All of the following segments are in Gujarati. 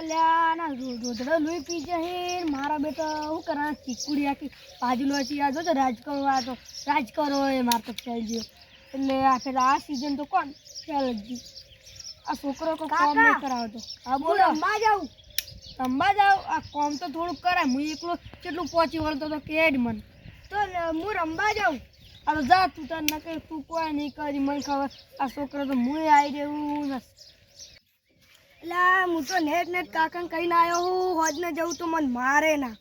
અલ્યા ના રોધડો લોહી પી જશે મારા બેટા શું કરા ચીકુડી આખી ભાજલો છે આ જોજો રાજ કરો આ તો રાજ કરો એ માર તો ફેલ ગયો. એટલે આ પેલા આ સિઝન તો કોણ ફેલ જ આ છોકરો કોઈ કામ નહીં કરાવતો. હા બોલો. અંબા જાઉં. અંબા જાઉં આ કોમ તો થોડુંક કરાય. હું એકલો કેટલું પહોંચી વળતો તો કેડ જ મન. તો હું રંબા જાઉં. આ તો જા તું તને કઈ તું કોઈ નહીં કરી. મને ખબર. આ છોકરો તો હું આવી રહ્યું નથી. એટલે હું તો નેટ નેટ કાકા કહીને આવ્યો હું હોજ ને જવું તો મને મારે ના.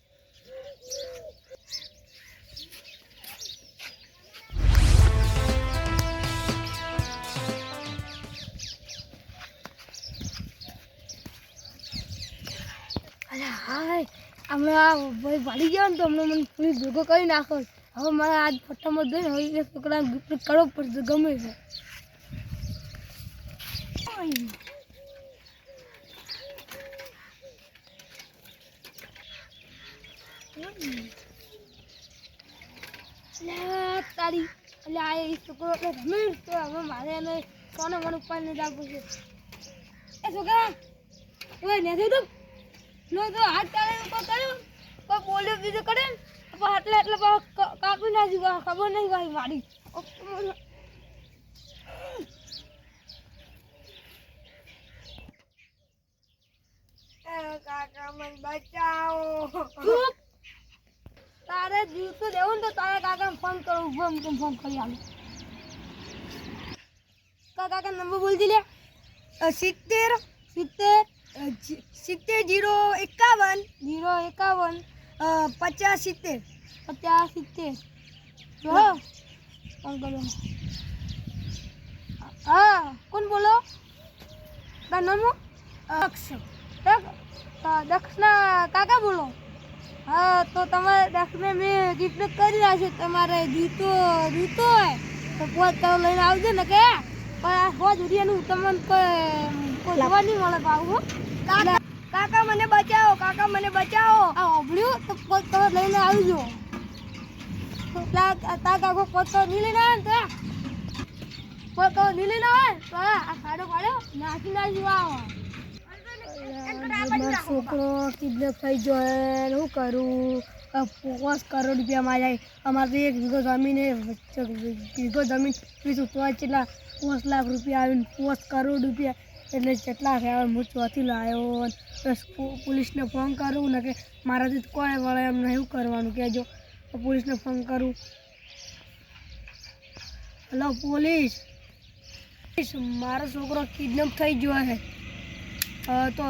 હાય, હમણાં ભાઈ વાળી ગયો ને તો મને પૂરી ભેગો કરી નાખો. હવે મારે આજ ફટામાં દઈ હવે એ છોકરા ગિફ્ટ કરવો પડશે, ગમે છે તારી એટલે એટલે રમે તો હવે મારે ને લો તો ને કાપી વાહ, ખબર નહીં ભાઈ મારી કાકા મને બચાવો. તારે જીવતું તો દેવું ને તો તારા કાકા ફોન કરો. ઊભો એમ ફોન કરી આલું. કાકા નંબર બોલજી લે. સિત્તેર સિત્તેર સિત્તેર જીરો એકાવન. જીરો એકાવન. પચાસ સિત્તેર. પચાસ સિત્તેર. જો. ફોન કરો હા કોણ બોલો? તાર નામ અક્ષ. દક્ષ દક્ષ દક્ષના કાકા બોલો? હા તો તમારે દક્ષને મેં ગિફ્ટ કરી છે. તમારે જૂતો જીતો હોય તો પોત તમે લઈને આવજો ને કે? પણ આ હો જુડિયાનું તમને કોઈ જોવા નહીં મળે પાવું કાકા કાકા મને બચાવો કાકા મને બચાવો. આ ઓભળ્યું તો પોત કરો લઈને આવજો. તા તા કાકો પોત તો નહીં લઈને આવે ને તો? પોત કરો નહીં લઈને આવે તો? આ ખાડો ખાડો નાખી નાખી આવો. છોકરો કિડનેપ થઈ ગયો હે શું કરું? પાંચ કરોડ રૂપિયામાં જાય. અમારે એક વીઘો જમીન વીઘો જમીન તો કેટલા પાંચ લાખ રૂપિયા આવીને પાંચ કરોડ રૂપિયા. એટલે કેટલા થયા હું ચોથી લાવ્યો પોલીસને ફોન કરું ને કે મારાથી કોઈ વળે એમને એવું કરવાનું કહેજો. પોલીસને ફોન કરું. Hello police. મારો છોકરો કિડનેપ થઈ ગયો છે તો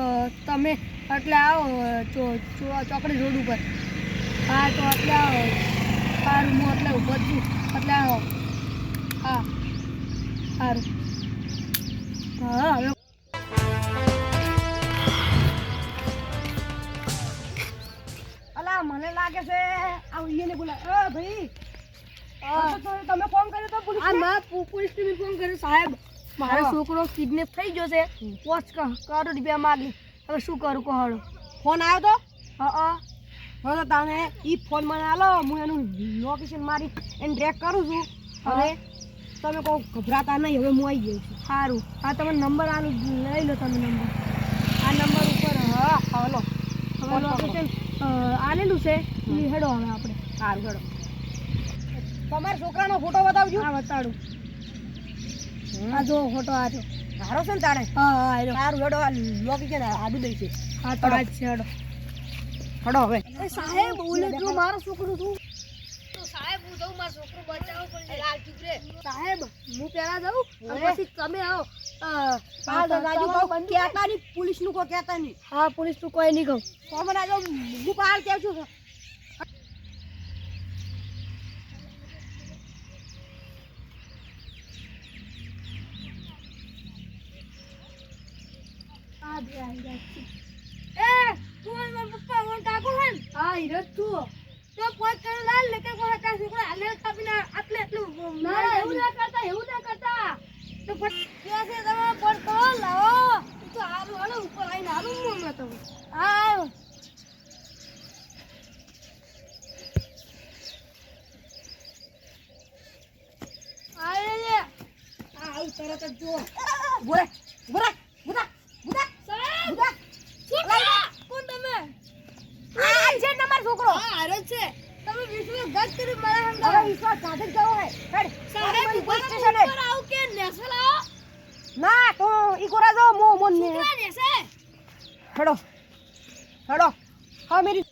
તમે એટલે આવો ચોકડી રોડ ઉપર. હા તો એટલે આવો. સારું હું એટલે ઊભો છું. એટલે આવો. હા સારું. હા હવે અલા મને લાગે છે આ ઉઈને બોલા. અ ભાઈ. તમે ફોન કર્યો તો પોલીસ આ પોલીસ ને ફોન કર્યો સાહેબ. મારો છોકરો કિડનેપ થઈ ગયો છે. પોચ કરોડ રૂપિયા માગી. હવે શું કરું કહો ફોન આવ્યો તો? હા હા. હવે તો તમે એ ફોન મને આલો હું એનું લોકેશન મારી એને ટ્રેક કરું છું. હવે તમે કહો ગભરાતા નહીં હવે હું આવી ગયો છું. સારું. હા તમે નંબર આનું લઈ લો તમે નંબર. આ નંબર ઉપર હા હાલો હવે લોકેશન આલેલું છે. એ હેડો હવે આપણે. સારું હેડો. તમારા છોકરાનો ફોટો બતાવજો. હા બતાડું. આ જો ફોટો આ જો. સારો છે ને હા હેડો સારું હેડો આ લોકેશન આડું દઈ છે. હા તો આજ છે હેડો હેડો હવે. સાહેબ બોલે જો મારો છોકરો તું સાહેબ હું જાઉં મારો છોકરો બચાવવો પડશે સાહેબ હું પહેલા જાઉં અને પછી તમે આવો. પોલીસનું કોઈ કેતા નહીં. હા પોલીસનું કોઈ નહીં કહું. તો રાજુ હું બહાર કહું છું? એ તું અને મારા પપ્પા મને કાકો હે? હા જ તું. તો કોઈ કરે લાલ ને કે કોઈ કાશે કોઈ હાલે કાપીને આટલે એટલું ના એવું ના કરતા એવું ના કરતા. તો કે છે તમે પર તો લાવો. તો હારું હાલો ઉપર આવીને હારું હું હમણાં તો? હા આવ્યો આવે છે આ આવું તરત જ જો બોલે બોલે બુધા બુધા સાહેબ બુધા છોકરા ઈશ્વર સાથે જ જવો હે હેડ સાહેબ સોની ઊભા પોલીસ રહો, સ્ટેશન હેડ. ઉપર આવું કે નેસે લાવો ના તો ઈ કોરા જો મો મન ને. હડો. હડો. હા મેરી.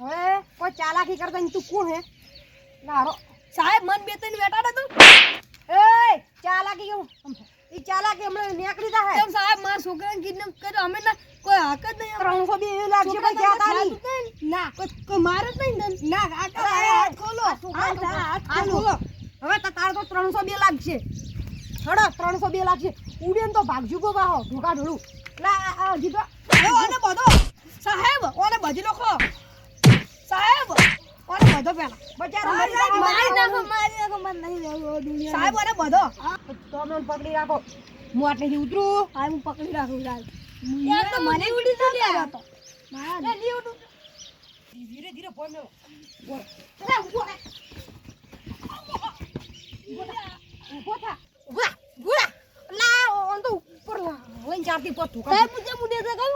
હવે કોઈ ચાલાકી કરતા તું કોણ હે? લારો. સાહેબ મન બે તને બેઠા તું. એ ચાલાકી કેવું ઈ ચાલાકી હમણાં નીકળી જા હે. સાહેબ મારા છોકરાને કિડનેપ કર્યો? અમે ના કોઈ હક જ નહીં. ત્રણસો બે એવું લાગશે કોઈ ક્યાં તારી. ના? કોઈ કોઈ મારે જ નહીં ને. હાથ ખોલો. હાથ ખોલો. હવે તો તાર તો ત્રણસો બે લાગશે હડો ત્રણસો બે લાગશે ઉડે ને તો ભાગજુ ગો બાહો ઢોકા ઢોળું આ હજી તો ઓને બધો. સાહેબ ઓને બધી લખો. સાહેબ ઓને બધો પેલા. બચારો મારી મરી. નાખો મારી નાખો મને નહીં રહેવું દુનિયા સાહેબ ઓને બધો. તો અમને પકડી રાખો. હું આટલેથી ઉતરું. હા હું પકડી રાખું સાહેબ યાર તો મને ઉડી તો લે તો એ નહીં ઉઠું. ધીરે ધીરે ફોન મેલો. બોલ. અરે, ઊભો રહે. ઊભો થા. ઊભો થા. ઊભો થા. લા, ઓન તો ઉપર લા. લઈને ચારથી પોત. સાહેબ મુજે મુડે તો કહું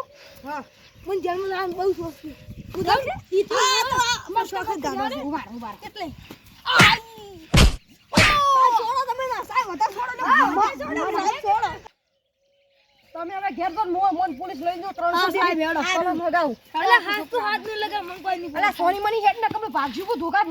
હા. મને જન્મ નામ બહુ શોખ છે હું જાઉં છે ઈ તો અમારો શોખ જ ગાડો છે. ઊભા રહો. એટલે છોડો તમે ના સાહેબ વધારે છોડો ને છોડો તમે હવે ઘેર તો મો મોન પોલીસ લઈ જો ત્રણસો હા, સાહેબ, જેવી. હેડો. આ તમે ભગાવું. એટલે હાથ તો હાથ નહીં લગા મને કોઈ નહીં અલા, સોની મની હેડ ને તમે ભાગજુ કો ધોકા.